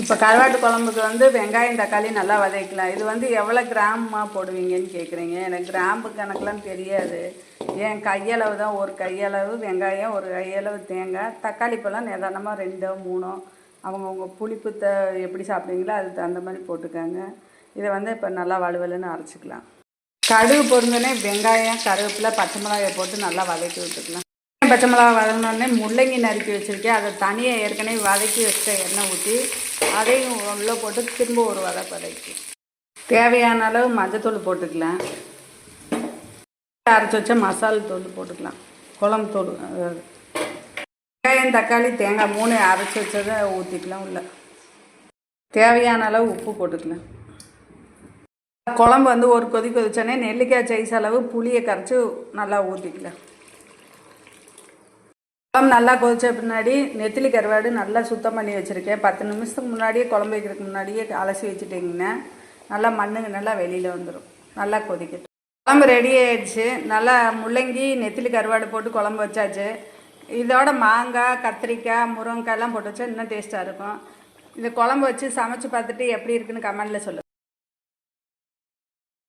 இப்போ கருவாட்டு குழம்புக்கு வந்து வெங்காயம் தக்காளி நல்லா வதக்கலாம். இது வந்து எவ்வளோ கிராமமாக போடுவீங்கன்னு கேட்குறீங்க எனக்கு கிராம்பு கணக்கெலாம் தெரியாது. என் கையளவு தான். ஒரு கையளவு வெங்காயம் ஒரு கையளவு தேங்காய் தக்காளி பழம் நிதானமாக ரெண்டோ மூணோ அவங்கவுங்க புளிப்பு த எப்படி சாப்பிட்றீங்களோ அதுக்கு தகுந்த மாதிரி போட்டுக்கோங்க. இதை வந்து இப்போ நல்லா வலுவலுன்னு அரைச்சிக்கலாம். கடுகு பொருந்தோடனே வெங்காயம் கருவேப்பிலை பச்சை மிளகாயை போட்டு நல்லா வதக்கி விட்டுக்கலாம். பச்சை மிளகா வதங்கினோடனே முள்ளங்கி நறுக்கி வச்சுருக்கேன். அதை தனியாக ஏற்கனவே வதக்கி வச்ச எண்ணெய் ஊற்றி அதையும் உள்ளே போட்டு திரும்ப ஒரு வதை வதக்கி. தேவையான அளவு மஞ்சத்தூள் போட்டுக்கலாம். அரைச்சி வச்ச மசால் தூள் போட்டுக்கலாம். குழம்பு தூள் அதாவது வெங்காயம் தக்காளி தேங்காய் மூணு அரைச்சி வச்சதை ஊற்றிக்கலாம் உள்ள. தேவையான அளவு உப்பு போட்டுக்கலாம். குழம்பு வந்து ஒரு கொதி கொதிச்சோடனே நெல்லிக்காய் சைஸ் அளவு புளியை கரைச்சி நல்லா ஊற்றிக்கலாம் குழம்பு நல்லா கொதிச்ச பின்னாடி நெத்திலி கருவாடு நல்லா சுத்தம் பண்ணி வச்சுருக்கேன். பத்து நிமிஷத்துக்கு முன்னாடியே குழம்பு வைக்கிறதுக்கு முன்னாடியே அலசி வச்சுட்டிங்கன்னா நல்லா மண்ணுங்க நல்லா வெளியில் வந்துடும் நல்லா கொதிக்கட்டும். குழம்பு ரெடி ஆயிடுச்சு. நல்லா முள்ளங்கி நெத்திலி கருவாடு போட்டு குழம்பு வச்சாச்சு. இதோட மாங்காய் கத்திரிக்காய் முருங்கைக்காய்லாம் போட்டு வச்சா இன்னும் டேஸ்ட்டாக இருக்கும். இந்த குழம்பு வச்சு சமைச்சு பார்த்துட்டு எப்படி இருக்குன்னு கமெண்டில் சொல்லுங்கள்